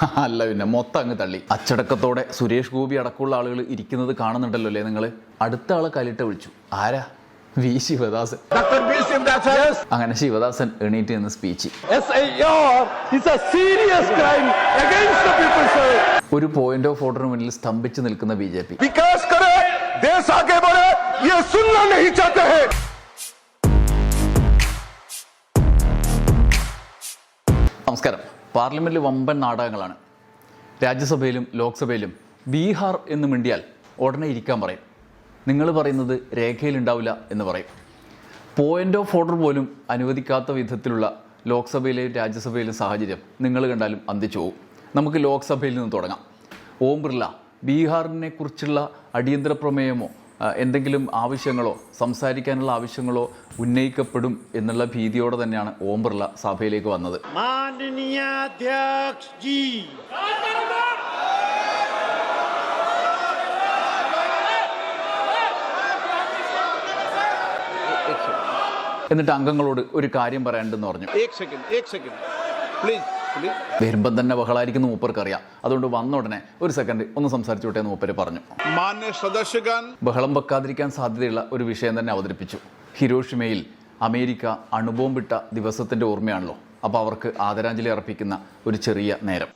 അല്ല പിന്നെ മൊത്തം അങ്ങ് തള്ളി. അച്ചടക്കത്തോടെ സുരേഷ് ഗോപി അടക്കമുള്ള ആളുകൾ ഇരിക്കുന്നത് കാണുന്നുണ്ടല്ലോ അല്ലേ നിങ്ങൾ അടുത്ത ആളെ കലിട്ട് വിളിച്ചു. ആരാ? വി. ശിവദാസൻ. അങ്ങനെ ശിവദാസൻ എണീറ്റ് എന്ന speech SIR a serious crime against the people, sir. ഒരു പോയിന്റ് ഓഫ് ഓർഡറിന് മുന്നിൽ സ്തംഭിച്ച് നിൽക്കുന്ന ബി ജെ പി. നമസ്കാരം. പാർലമെന്റിൽ വമ്പൻ നാടകങ്ങളാണ്. രാജ്യസഭയിലും ലോക്സഭയിലും ബീഹാർ എന്ന് മിണ്ടിയാൽ ഉടനെ ഇരിക്കാൻ പറയും. നിങ്ങൾ പറയുന്നത് രേഖയിലുണ്ടാവില്ല എന്ന് പറയും. പോയിന്റ് ഓഫ് ഓർഡർ പോലും അനുവദിക്കാത്ത വിധത്തിലുള്ള ലോക്സഭയിലെയും രാജ്യസഭയിലെയും സാഹചര്യം നിങ്ങൾ കണ്ടാലും അന്തിച്ചു പോകും. നമുക്ക് ലോക്സഭയിൽ നിന്ന് തുടങ്ങാം. ഓം ബിർള ബീഹാറിനെ കുറിച്ചുള്ള അടിയന്തര പ്രമേയമോ എന്തെങ്കിലും ആവശ്യങ്ങളോ സംസാരിക്കാനുള്ള ആവശ്യങ്ങളോ ഉന്നയിക്കപ്പെടും എന്നുള്ള ഭീതിയോടെ തന്നെയാണ് ഓം ബിർള സഭയിലേക്ക് വന്നത്. എന്നിട്ട് അംഗങ്ങളോട് ഒരു കാര്യം പറയാനുണ്ടെന്ന് പറഞ്ഞു. പ്ലീസ് വരുമ്പം തന്നെ ബഹളായിരിക്കുന്ന മൂപ്പർക്ക് അറിയാം അതുകൊണ്ട് വന്ന ഉടനെ ഒരു സെക്കൻഡ് ഒന്ന് സംസാരിച്ചു വിട്ടെ എന്ന് മൂപ്പര് പറഞ്ഞു. മാന്യ ബഹളം വെക്കാതിരിക്കാൻ സാധ്യതയുള്ള ഒരു വിഷയം തന്നെ അവതരിപ്പിച്ചു. ഹിരോഷിമയിൽ അമേരിക്ക അണുബോംബിട്ട ദിവസത്തിന്റെ ഓർമ്മയാണല്ലോ. അപ്പോൾ അവർക്ക് ആദരാഞ്ജലി അർപ്പിക്കുന്ന ഒരു ചെറിയ നേരം.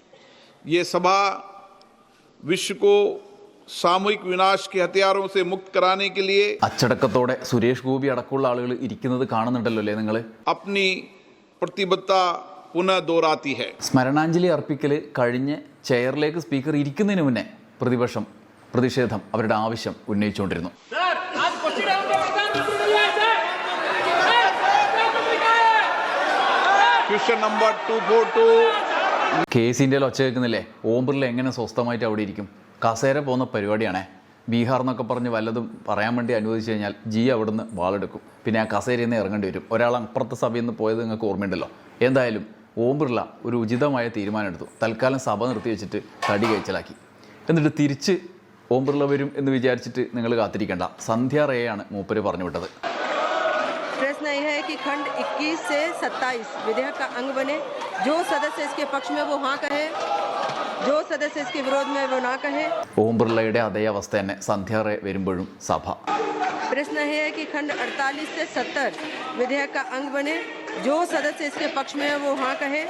ഈ സഭ അച്ചടക്കത്തോടെ സുരേഷ് ഗോപി അടക്കമുള്ള ആളുകൾ ഇരിക്കുന്നത് കാണുന്നുണ്ടല്ലോ അല്ലേ നിങ്ങൾ അപ്നി പുനഃദോറാത്തി ഹെ. സ്മരണാഞ്ജലി അർപ്പിക്കൽ കഴിഞ്ഞ് ചെയറിലേക്ക് സ്പീക്കർ ഇരിക്കുന്നതിന് മുന്നേ പ്രതിപക്ഷം പ്രതിഷേധം അവരുടെ ആവശ്യം ഉന്നയിച്ചുകൊണ്ടിരുന്നു. Question number two four two കേസിന്റെ ഒച്ച കേൾക്കുന്നില്ലേ ഓംബറിൽ എങ്ങനെ സ്വസ്ഥമായിട്ട് അവിടെ ഇരിക്കും? കസേര പോകുന്ന പരിപാടിയാണേ. ബീഹാർ എന്നൊക്കെ പറഞ്ഞ് വല്ലതും പറയാൻ വേണ്ടി അനുവദിച്ചു കഴിഞ്ഞാൽ ജി അവിടുന്ന് വാളെടുക്കും. പിന്നെ ആ കസേരയിൽ നിന്ന് ഇറങ്ങേണ്ടി വരും. ഒരാൾ അപ്പുറത്തെ സഭയിൽ നിന്ന് പോയത് നിങ്ങൾക്ക് ഓർമ്മയുണ്ടല്ലോ. എന്തായാലും ഓം ബിർള ഒരു ഉചിതമായ തീരുമാനമെടുത്തു തൽക്കാലം സഭ നിർത്തി വെച്ചിട്ട് തടി കഴിച്ചലാക്കി എന്നിട്ട് തിരിച്ച് ഓം ബിർള വരും എന്ന് വിചാരിച്ചിട്ട് നിങ്ങൾ കാത്തിരിക്കേണ്ട സന്ധ്യ റേയാണ് മൂപ്പര് പറഞ്ഞു വിട്ടത് प्रश्न यह है कि खंड 21 से 27 विधेयक का अंग बने जो सदस्य इसके पक्ष में वो हाँ कहे जो सदस्य इसके विरोध में वो ना कहे ഓം ബിർളയുടെ അതേ അവസ്ഥ തന്നെ സന്ധ്യ റേ വരുമ്പോഴും സഭ प्रश्न यह है कि खंड 48 से 70 विधेयक का अंग बने जो सदस्य इसके पक्ष में है वो हाँ कहे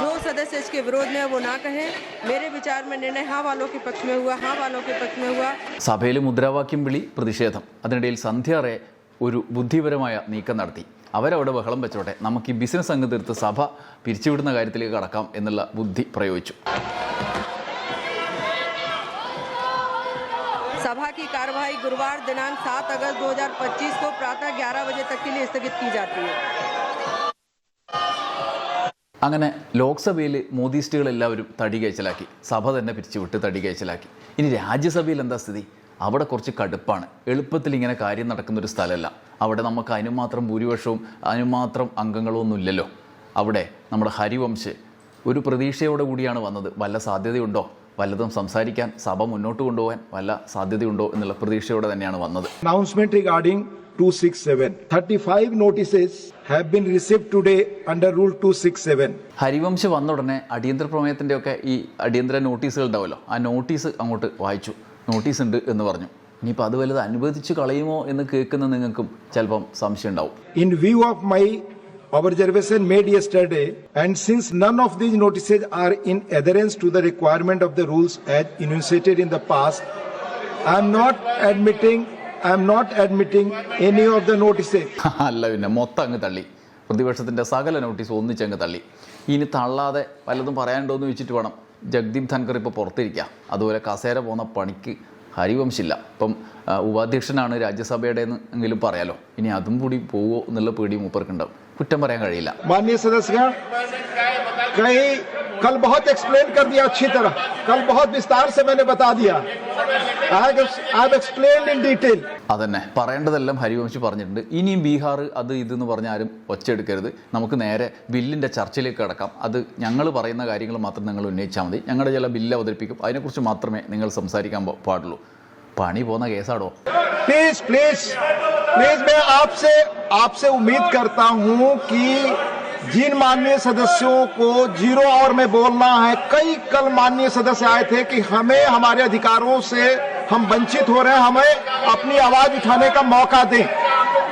जो सदस्य इसके विरोध में है वो ना कहे मेरे विचार में निर्णय हाँ वालों के पक्ष में हुआ हाँ वालों के पक्ष में हुआ സഭയിൽ മുദ്രാവാക്യം വിളി പ്രതിഷേധം അതിനിടയിൽ സന്ധ്യ റേ ഒരു ബുദ്ധിപരമായ നീക്കം നടത്തി അവരവിടെ ബഹളം വെച്ചോട്ടെ നമുക്ക് ഈ ബിസിനസ് അങ്ങ് തീർത്ത് സഭ പിരിച്ചുവിടുന്ന കാര്യത്തിലേക്ക് കടക്കാം എന്നുള്ള ബുദ്ധി പ്രയോഗിച്ചു सभा की कार्यवाही गुरुवार दिनांक 7 अगस्त 2025 को प्रातः 11 बजे तक के लिए स्थगित की जाती है അങ്ങനെ ലോക്സഭയിൽ മോദിസ്റ്റുകളെല്ലാവരും തടി കയച്ചലാക്കി സഭ തന്നെ പിരിച്ചുവിട്ട് തടി കയച്ചലാക്കി ഇനി രാജ്യസഭയിൽ എന്താ സ്ഥിതി? അവിടെ കുറച്ച് കടുപ്പാണ്. എളുപ്പത്തിൽ ഇങ്ങനെ കാര്യം നടക്കുന്നൊരു സ്ഥലമല്ല. അവിടെ നമുക്ക് അതിനുമാത്രം ഭൂരിപക്ഷവും അതിനുമാത്രം അംഗങ്ങളും ഒന്നുമില്ലല്ലോ അവിടെ നമ്മുടെ ഹരിവംശ് ഒരു പ്രതീക്ഷയോടെ കൂടിയാണ് വന്നത്. വല്ല സാധ്യതയുണ്ടോ? വല്ലതും സംസാരിക്കാൻ സഭ മുന്നോട്ട് കൊണ്ടുപോകാൻ വല്ല സാധ്യതയുണ്ടോ എന്നുള്ള പ്രതീക്ഷയോടെ തന്നെയാണ് വന്നത്. Announcement regarding 267. 35 notices have been received today under Rule 267. Harivansh വന്ന ഉടനെ അടിയന്തര പ്രമേയത്തിന്റെ ഒക്കെ ഈ അടിയന്തര നോട്ടീസുകൾ ഉണ്ടാവുമല്ലോ ആ നോട്ടീസ് അങ്ങോട്ട് വായിച്ചു നോട്ടീസ് ഉണ്ട് എന്ന് പറഞ്ഞു ഇനിയിപ്പോൾ അത് വലുത് അനുവദിച്ച് കളയുമോ എന്ന് കേൾക്കുന്ന നിങ്ങൾക്കും ചിലപ്പം സംശയം ഉണ്ടാവും In view of my observation made yesterday, and since none of these notices are in adherence to the requirement of the rules as enunciated in the past, I am not admitting, I am not admitting any of the notices. അല്ല പിന്നെ മൊത്തം അങ്ങ് തള്ളി പ്രതിപക്ഷത്തിൻ്റെ സകല notice ഒന്നിച്ചങ്ങ് തള്ളി ഇനി തള്ളാതെ വല്ലതും പറയാനുണ്ടോ എന്ന് വെച്ചിട്ട് വേണം ജഗ്ദീപ് ധൻഖർ ഇപ്പോൾ പുറത്തിരിക്കുക അതുപോലെ കസേര പോകുന്ന പണിക്ക് ഹരിവംശില്ല ഇപ്പം ആ, ഉപാധ്യക്ഷനാണ് രാജ്യസഭയുടെ എങ്കിലും പറയാലോ ഇനി അതും കൂടി പോവോ എന്നുള്ള പേടി മൂപ്പർക്കുണ്ടാവും കുറ്റം പറയാൻ കഴിയില്ല माननीय सदस्यगण कहीं कल बहुत एक्सप्लेन कर दिया अच्छी तरह कल बहुत विस्तार से मैंने बता दिया I have explain in detail അതന്നെ പറയേണ്ടതെല്ലാം ഹരിവംശി പറഞ്ഞിട്ടുണ്ട് ഇനിയും ബീഹാർ അത് ഇതെന്ന് പറഞ്ഞ് ആരും ഒച്ചെടുക്കരുത് നമുക്ക് നേരെ ബില്ലിൻ്റെ ചർച്ചയിലേക്ക് കിടക്കാം അത് ഞങ്ങൾ പറയുന്ന കാര്യങ്ങൾ മാത്രം നിങ്ങൾ ഉന്നയിച്ചാൽ മതി ഞങ്ങളുടെ ചില ബില്ല് അവതരിപ്പിക്കും അതിനെക്കുറിച്ച് മാത്രമേ നിങ്ങൾ സംസാരിക്കാൻ പോ- പാടുള്ളൂ പണി പോകുന്ന കേസാടോ प्लीज प्लीज प्लीज मैं आपसे आपसे उम्मीद करता हूं कि जिन माननीय सदस्यों को जीरो आवर में बोलना है कई कल माननीय सदस्य आए थे कि हमें हमारे अधिकारों से हम वंचित हो रहे हैं हमें अपनी आवाज उठाने का मौका दें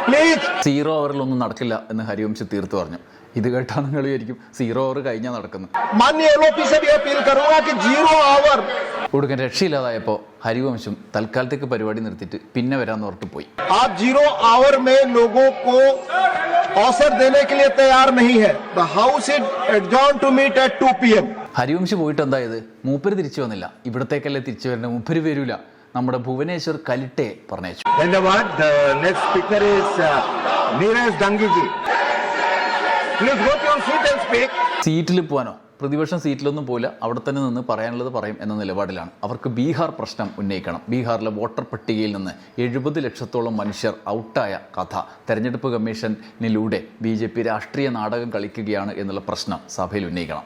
प्लीज സീറോ ഓവറിലൊന്നും നടക്കില്ല എന്ന് ഹരിവംശ് തീർത്തു പറഞ്ഞു ഇത് കേട്ടാൽ നിങ്ങൾ വിചാരിക്കും സീറോ ഓവർ കഴിഞ്ഞാൽ നടക്കുന്നു माननीय एलओपी से भी अपील करूंगा कि जीरो आवर ഒടുക്കൻ രക്ഷയില്ലാതായപ്പോൾ ഹരിവംശം തൽക്കാലത്തേക്ക് പരിപാടി നിർത്തിയിട്ട് പിന്നെ വരാമെന്ന് പറഞ്ഞിട്ട് പോയി आप जीरो आवर में लोगों को अवसर देने के लिए तैयार नहीं है the house is adjourn to meet at 2 PM Harivansh പോയിട്ട് എന്തായത് മൂപ്പര് തിരിച്ചു വന്നില്ല ഇവിടത്തേക്കല്ലേ തിരിച്ചു വരുന്നത് മൂപ്പര് വരൂല നമ്മുടെ ഭുവനേശ്വർ കലിട്ടെ പറഞ്ഞയച്ചു धन्यवाद next speaker is Neeraj Dangi ji please go to seat and speak സീറ്റിൽ പോകാനോ പ്രതിപക്ഷം സീറ്റിലൊന്നും പോയില്ല അവിടെ തന്നെ നിന്ന് പറയാനുള്ളത് പറയും എന്ന നിലപാടിലാണ് അവർക്ക് ബീഹാർ പ്രശ്നം ഉന്നയിക്കണം ബീഹാറിലെ വോട്ടർ പട്ടികയിൽ നിന്ന് എഴുപത് ലക്ഷത്തോളം മനുഷ്യർ ഔട്ടായ കഥ തെരഞ്ഞെടുപ്പ് കമ്മീഷനിലൂടെ ബി ജെ പി രാഷ്ട്രീയ നാടകം കളിക്കുകയാണ് എന്നുള്ള പ്രശ്നം സഭയിൽ ഉന്നയിക്കണം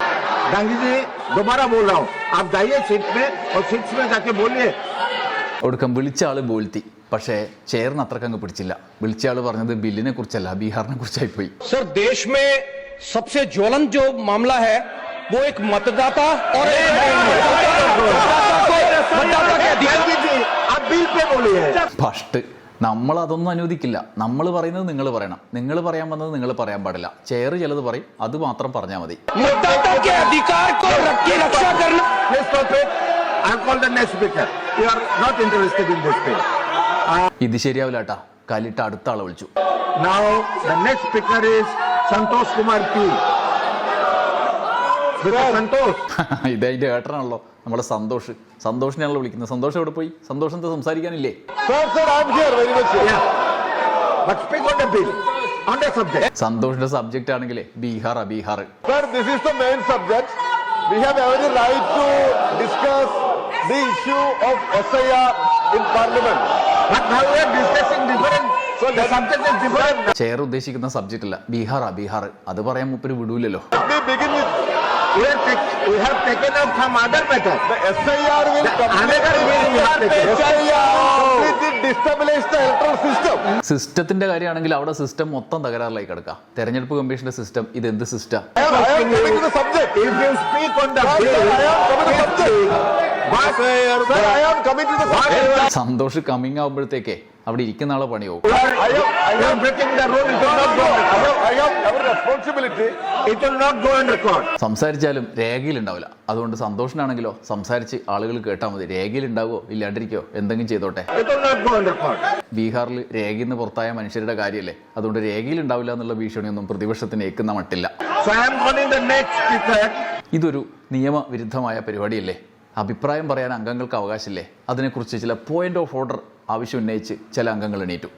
डांगी जी दोबारा बोल रहा हूँ आप जाइए सीट में और सीट्स में जाके बोलिए ഒടുക്കം വിളിച്ച ആൾ ബോൾത്തി. പക്ഷേ ചേർന്ന് അത്രക്കങ്ങ് പിടിച്ചില്ല. വിളിച്ച ആൾ പറഞ്ഞത് ബില്ലിനെ കുറിച്ചല്ല ബീഹാറിനെ കുറിച്ചായി പോയി. സർ ദേശ് സബ്സെ सबसे ज्वलन जो मामला है वो एक मतदाता और एक ഫസ്റ്റ് നമ്മൾ അതൊന്നും അനുവദിക്കില്ല. നമ്മൾ പറയുന്നത് നിങ്ങൾ പറയണം. നിങ്ങൾ പറയാൻ വന്നത് നിങ്ങൾ പറയാൻ പാടില്ല. ചെയർ ചിലത് പറയും. അത് മാത്രം പറഞ്ഞാൽ മതി. I'll call the next speaker. You are not interested in this thing. ഇത് ശരിയാവില്ല കേട്ടാ കലിട്ട് അടുത്ത ആളെ വിളിച്ചു Now, the next speaker is Santosh Kumar P. Mr. Santosh. ഇത് അതിന്റെ ഏട്ടനാണല്ലോ നമ്മളെ സന്തോഷ് സന്തോഷിനെയാണല്ലോ വിളിക്കുന്നത് സന്തോഷം എവിടെ പോയി സന്തോഷം എന്താ സംസാരിക്കാനില്ലേ Sir, sir, I'm here very much. Yeah. But speak on the bill, on the subject. സന്തോഷിന്റെ subject ആണെങ്കിലേ Bihar Bihar Sir, this is the main subject. We have every right to discuss the issue of SIR in Parliament. But now we are discussing different, so the subject is different. Chair ഉദ്ദേശിക്കുന്ന subject അല്ല ബീഹാറാ ബീഹാർ അത് പറയാൻ മുപ്പര് വിടൂലല്ലോ Let me begin with We have, take, we have taken up some other matter. the SIR will The another will. SIR സിസ്റ്റത്തിന്റെ കാര്യമാണെങ്കിൽ അവിടെ system മൊത്തം തകരാറിലായി കിടക്കാം തെരഞ്ഞെടുപ്പ് കമ്മീഷന്റെ സിസ്റ്റം ഇത് എന്ത് സിസ്റ്റം. സന്തോഷ് കമ്മിങ് ആകുമ്പോഴത്തേക്കേ അവിടെ ഇരിക്കുന്ന ആളെ പണിയാവും. സംസാരിച്ചാലും രേഖയിലുണ്ടാവില്ല അതുകൊണ്ട് സന്തോഷിനാണെങ്കിലോ സംസാരിച്ച് ആളുകൾ കേട്ടാൽ മതി രേഖയിലുണ്ടാവോ ഇല്ലാണ്ടിരിക്കോ എന്തെങ്കിലും ചെയ്തോട്ടെ ബീഹാറിൽ രേഖയിൽ നിന്ന് പുറത്തായ മനുഷ്യരുടെ കാര്യമല്ലേ അതുകൊണ്ട് രേഖയിൽ ഉണ്ടാവില്ല എന്നുള്ള ഭീഷണിയൊന്നും പ്രതിപക്ഷത്തിന് ഏക്കുന്ന മട്ടില്ല. ഇതൊരു നിയമവിരുദ്ധമായ പരിപാടിയല്ലേ? അഭിപ്രായം പറയാൻ അംഗങ്ങൾക്ക് അവകാശമില്ലേ അതിനെക്കുറിച്ച് ചില പോയിന്റ് ഓഫ് ഓർഡർ ആവശ്യം ഉന്നയിച്ച് ചില അംഗങ്ങൾ എണീറ്റു.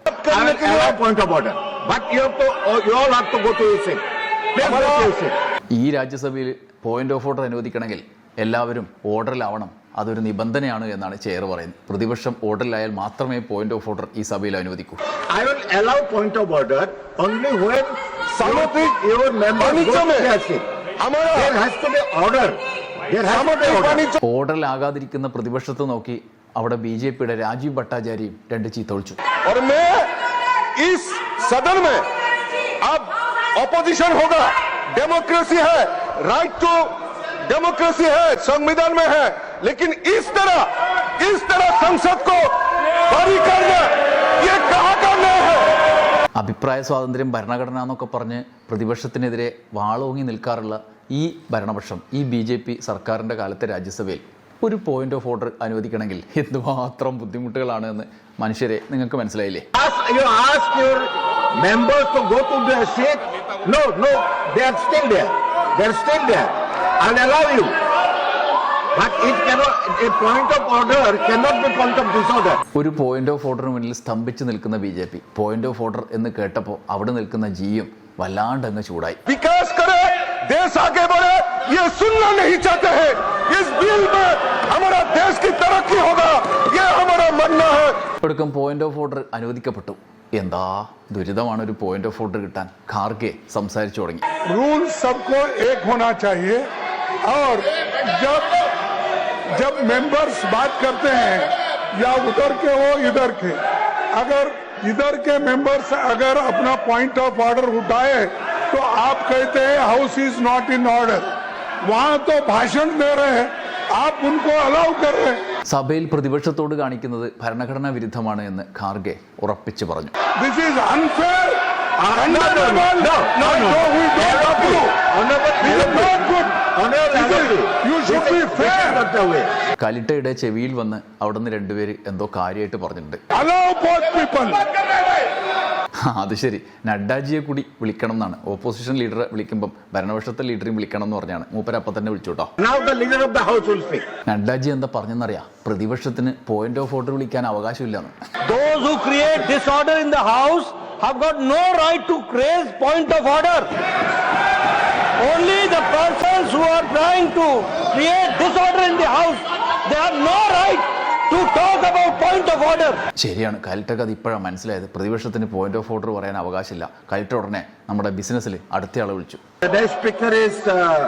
Seat. ഈ രാജ്യസഭയിൽ പോയിന്റ് ഓഫ് ഓർഡർ അനുവദിക്കണമെങ്കിൽ എല്ലാവരും ഓർഡറിലാവണം അതൊരു നിബന്ധനയാണ് എന്നാണ് ചെയർ പറയുന്നത് പ്രതിപക്ഷം ഓർഡറിലായാൽ മാത്രമേ പോയിന്റ് ഓഫ് ഓർഡർ ഈ സഭയിൽ അനുവദിക്കൂ I will allow point of order only when Some your, of the- your members go Panichame. to their seat. हमारा There has to be order. There has to be order. ഓർഡറിലാകാതിരിക്കുന്ന പ്രതിപക്ഷത്തെ നോക്കി അവിടെ B J പിയുടെ രാജീവ് ഭട്ടാചാര്യയും രണ്ട് ചീത്ത ഒഴിച്ചു और मैं इस सदन में अब ऑपोजिशन होगा डेमोक्रेसी है राइट टू डेमोक्रेसी है संविधान में है लेकिन इस तरह इस तरह संसद को बरी करना ये कहाँ का न्याय है അഭിപ്രായ സ്വാതന്ത്ര്യം ഭരണഘടന എന്നൊക്കെ പറഞ്ഞ് പ്രതിപക്ഷത്തിനെതിരെ വാളോങ്ങി നിൽക്കാറുള്ള ഈ ഭരണപക്ഷം ഈ ബി ജെ പി സർക്കാരിൻ്റെ കാലത്തെ രാജ്യസഭയിൽ ഒരു പോയിന്റ് ഓഫ് ഓർഡർ അനുവദിക്കണമെങ്കിൽ എന്തുമാത്രം ബുദ്ധിമുട്ടുകളാണ് എന്ന് മനുഷ്യരെ നിങ്ങൾക്ക് മനസ്സിലായില്ലേ Ask, you ask your members to go to their seat. No, no, they are still there. They are still there. I'll allow you. ഒരു പോയിന്റ് ഓഫ് ഓർഡറിന് മുന്നിൽ സ്തംഭിച്ച് നിൽക്കുന്ന B J P point of order എന്ന് കേട്ടപ്പോൾ അവിടെ നിൽക്കുന്ന ജിയും വല്ലാണ്ട് അങ്ങ് ചൂടായി विकास करे देश आगे बढ़े ये सुनना नहीं चाहते हैं इस बिल में हमारा देश की तरक्की होगा ये हमारा मानना है ഒടുക്കം പോയിന്റ് ഓഫ് ഓർഡർ അനുവദിക്കപ്പെട്ടു എന്താ ദുരിതമാണ് ഒരു പോയിന്റ് ഓഫ് ഓർഡർ കിട്ടാൻ ഖാർഗെ സംസാരിച്ചു തുടങ്ങി रूल सबको एक होना चाहिए और जब जब मेंबर्स बात करते हैं या उधर के हो इधर के अगर इधर के मेंबर्स अगर अपना पॉइंट ऑफ ऑर्डर उठाए तो आप कहते हैं house is not in order वहां तो भाषण दे रहे हैं आप उनको अलाउ कर रहे हैं സഭയിൽ പ്രതിപക്ഷത്തോട് കാണിക്കുന്നത് ഭരണഘടനാ വിരുദ്ധമാണ് എന്ന് ഖാർഗെ ഉറപ്പിച്ചു പറഞ്ഞു This is unfair. കലിട്ടയുടെ ചെവിയിൽ വന്ന് അവിടുന്ന് രണ്ടുപേര് എന്തോ കാര്യമായിട്ട് പറഞ്ഞിട്ടുണ്ട്. അത് ശരി. നഡ്ഡാജിയെ കൂടി വിളിക്കണം എന്നാണ്. ഓപ്പോസിഷൻ ലീഡറെ വിളിക്കുമ്പോൾ ഭരണപക്ഷത്തെ ലീഡറെയും വിളിക്കണം എന്ന് പറഞ്ഞാണ്. മൂപ്പര അപ്പൊ തന്നെ വിളിച്ചോട്ടോ നഡ്ഡാജി എന്താ പറഞ്ഞെന്നറിയാ? പ്രതിപക്ഷത്തിന് പോയിന്റ് ഓഫ് ഓർഡർ വിളിക്കാൻ അവകാശമില്ലെന്ന്. House trying to create disorder in the house, they have no right to talk about point of order. ശരിയാണ്. കലിട്ടക്ക് അത് ഇപ്പോഴാണ് മനസ്സിലായത്. പ്രതിപക്ഷത്തിന് പോയിന്റ് ഓഫ് ഓർഡർ പറയാൻ അവകാശമില്ല. കലക്ടർ ഉടനെ നമ്മുടെ ബിസിനസ്സിൽ അടുത്തയാളെ വിളിച്ചു. Harish Biran speaker is uh.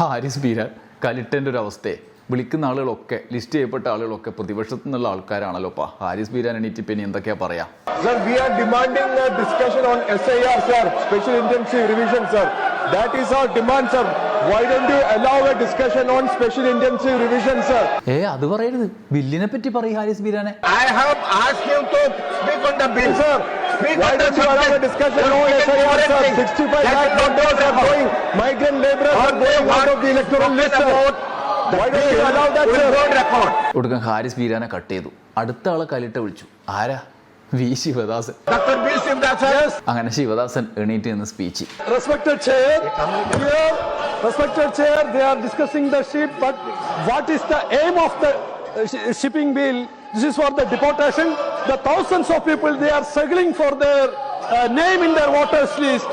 Haris Beeran. കലിട്ടന്റെ ഒരു അവസ്ഥയെ. വിളിക്കുന്ന ആളുകളൊക്കെ ലിസ്റ്റ് ചെയ്യപ്പെട്ട ആളുകളൊക്കെ പ്രതിപക്ഷത്തു നിന്നുള്ള ആൾക്കാരാണല്ലോ ഹാരിസ് ബിരാൻ എണീറ്റിപ്പിന് എന്തൊക്കെയാ പറയാ? Sir we are demanding discussion on S I R sir special intensive revision sir that is our demand sir why don't you a discussion on special intensive revision sir ഏ അത് പറയരുത്. ബില്ലിനെ പറ്റി പറ Haris ബിരാനെ. I have ask him to speak on the bill sir speak on the discussion on S I R sir 65 lakh dollars going migrant labourers are going out of electoral list Why allow that, record. ഒടുക്കം Haris ബീരാനെ cut ചെയ്തു അടുത്ത ആളെ കലിട്ട വിളിച്ചു ആരാ V Sivadasan. അങ്ങനെ ശിവദാസൻ എണീറ്റ് നിന്ന് speech Respected chair, respected chair, they are discussing the ship, but what is the aim of the uh, shipping bill? This is for the deportation. The thousands of people, they are struggling for their uh, name in their voters list.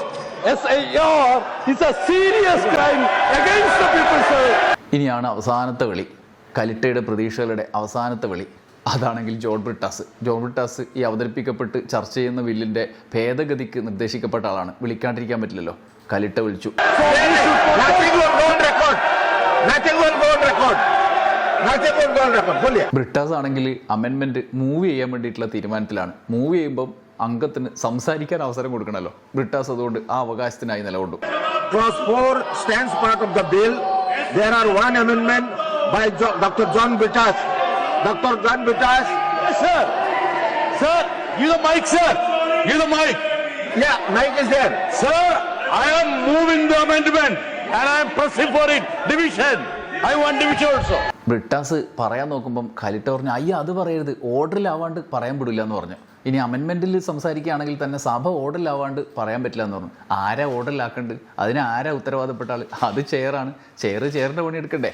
SIR is a serious crime against the people, sir. ഇനിയാണ് അവസാനത്തെ വിളി. കലിട്ടയുടെ പ്രതീക്ഷകളുടെ അവസാനത്തെ വിളി. അതാണെങ്കിൽ ജോൺ ബ്രിട്ടാസ്. ജോൺ ബ്രിട്ടാസ് ഈ അവതരിപ്പിക്കപ്പെട്ട് ചർച്ച ചെയ്യുന്ന ബില്ലിന്റെ ഭേദഗതിക്ക് നിർദ്ദേശിക്കപ്പെട്ട ആളാണ്. വിളിക്കാണ്ടിരിക്കാൻ പറ്റില്ലല്ലോ. കലിട്ട വിളിച്ചു. ബ്രിട്ടാസ് ആണെങ്കിൽ അമെൻമെന്റ് മൂവ് ചെയ്യാൻ വേണ്ടിയിട്ടുള്ള തീരുമാനത്തിലാണ്. മൂവ് ചെയ്യുമ്പം അംഗത്തിന് സംസാരിക്കാൻ അവസരം കൊടുക്കണമല്ലോ. ബ്രിട്ടാസ് അതുകൊണ്ട് ആ അവകാശത്തിനായി നിലകൊണ്ടു. Clause four stands part of the bill There are one amendment by Jo- Dr. John Bitas. Dr. John Bitas. Sir, sir, you the mic, sir. You the mic. Yeah, mic is there. Sir, I am moving the amendment and I am pressing for it. Division. I want division also. Brittas പറയാൻ നോക്കുമ്പം കലിട്ട പറഞ്ഞു അയ്യ അത് പറയരുത് ഓർഡറിലാവാണ്ട് പറയാൻ വിടില്ല എന്ന് പറഞ്ഞു ഇനി അമെൻമെന്റിൽ സംസാരിക്കുകയാണെങ്കിൽ തന്നെ സഭ ഓടലാവാണ്ട് പറയാൻ പറ്റില്ല എന്ന് പറഞ്ഞു. ആരാ ഓടലാക്കണ്ട്? അതിന് ആരാ ഉത്തരവാദപ്പെട്ട ആൾ അത് ചെയറാണ് ചെയറ് ചെയറിന്റെ പണി എടുക്കണ്ടേ?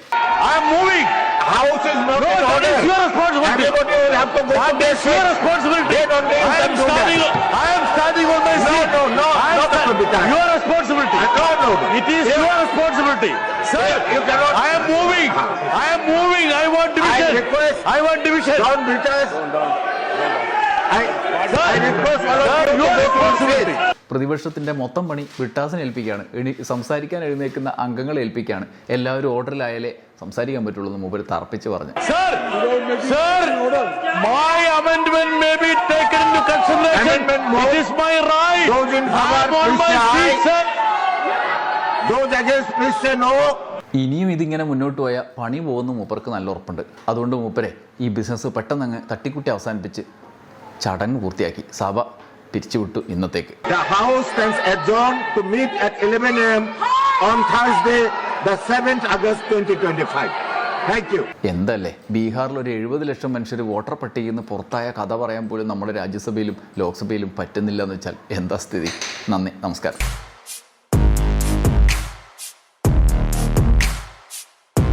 I... പ്രതിപക്ഷത്തിന്റെ മൊത്തം പണി വിട്ടാസൻ ഏൽപ്പിക്കുകയാണ്. ഇനി സംസാരിക്കാൻ എഴുന്നേൽക്കുന്ന അംഗങ്ങളെ ഏൽപ്പിക്കുകയാണ്. എല്ലാവരും ഓർഡറിലായാലേ സംസാരിക്കാൻ പറ്റുള്ളൂ മൂപ്പര് തറപ്പിച്ച് പറഞ്ഞു. ഇനിയും ഇതിങ്ങനെ മുന്നോട്ട് പോയാൽ പണി പോകുന്ന മൂപ്പർക്ക് നല്ല ഉറപ്പുണ്ട്. അതുകൊണ്ട് മൂപ്പരെ ഈ ബിസിനസ് പെട്ടെന്ന് അങ്ങ് തട്ടിക്കുട്ടി അവസാനിപ്പിച്ച് ചടങ്ങ് പൂർത്തിയാക്കി. സഭ പിരിച്ചുവിട്ടു ഇന്നത്തേക്ക്. The House stands adjourned to meet at 11 a.m. on Thursday, the 7th August 2025. Thank എന്തല്ലേ? ബീഹാറിൽ ഒരു എഴുപത് ലക്ഷം മനുഷ്യർ വോട്ടർ പട്ടികയിൽ നിന്ന് പുറത്തായ കഥ പറയാൻ പോലും നമ്മുടെ രാജ്യസഭയിലും ലോക്സഭയിലും പറ്റുന്നില്ല എന്ന് വെച്ചാൽ എന്താ സ്ഥിതി? നന്ദി. നമസ്കാരം.